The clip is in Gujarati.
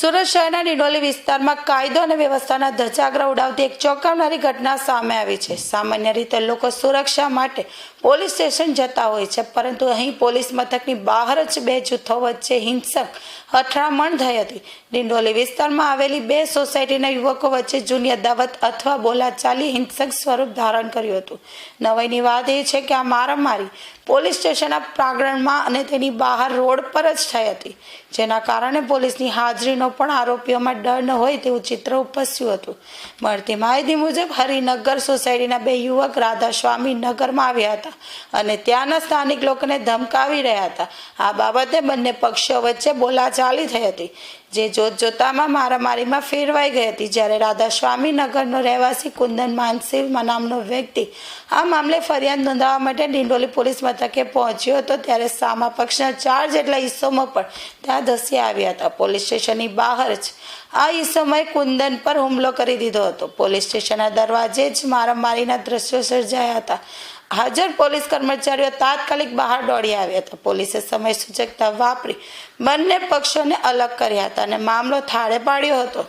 સુરત શહેરના ડિંડોલી વિસ્તારમાં કાયદો અને વ્યવસ્થાના ધજાગરા ઉડાવતી એક ચોંકાવનારી ઘટના સામે આવી છે. સામાન્ય રીતે લોકો સુરક્ષા માટે પોલીસ સ્ટેશન જતા હોય છે, પરંતુ અહીં પોલીસ મથકની બહાર જ બે જૂથો વચ્ચે હિંસક અથડામણ થઈ હતી. ડિંડોલી વિસ્તારમાં આવેલી બે સોસાયટીના યુવકો વચ્ચે જૂની અદાવત અથવા બોલાચાલી હિંસક સ્વરૂપ ધારણ કર્યું હતું. નવાઈની વાત એ છે કે આ મારામારી પોલીસ સ્ટેશનના પ્રાંગણમાં અને તેની બહાર રોડ પર જ થઈ હતી, જેના કારણે પોલીસની હાજરીનો પણ આરોપીઓમાં ડર ન હોય તેવું ચિત્ર ઉપસ્યું હતું. મળતી માહિતી મુજબ હરિનગર સોસાયટીના બે યુવક રાધા સ્વામી નગરમાં આવ્યા હતા. અને ત્યાંના સ્થાનિક લોકોને ધમકાવી રહ્યા હતા. આ બાબતે બંને પક્ષો વચ્ચે બોલાચાલી થઈ હતી. જે જોત જોતામાં મારામારીમાં ફેરવાઈ ગઈ હતી. જ્યારે રાધા સ્વામીનગરનો રહેવાસી કુંદન માનસિંહ નામનો વ્યક્તિ આ મામલે ફરિયાદ નોંધાવવા માટે ડિંડોલી પોલીસ મથકે પહોંચ્યો હતો. ત્યારે સામા પક્ષના ચાર જેટલા ઈસમો પણ ત્યાં ધસી આવ્યા હતા. પોલીસ સ્ટેશનની બહાર જ આ ઈસમોએ કુંદન પર હુમલો કરી દીધો હતો. પોલીસ સ્ટેશનના દરવાજે જ મારામારીના દ્રશ્યો સર્જાયા હતા. હાજર પોલીસ કર્મચારીઓ તાત્કાલિક બહાર દોડી આવ્યા હતા. પોલીસે સમય સૂચકતા વાપરી બંને પક્ષોને અલગ કર્યા હતા અને મામલો થાળે પાડ્યો હતો.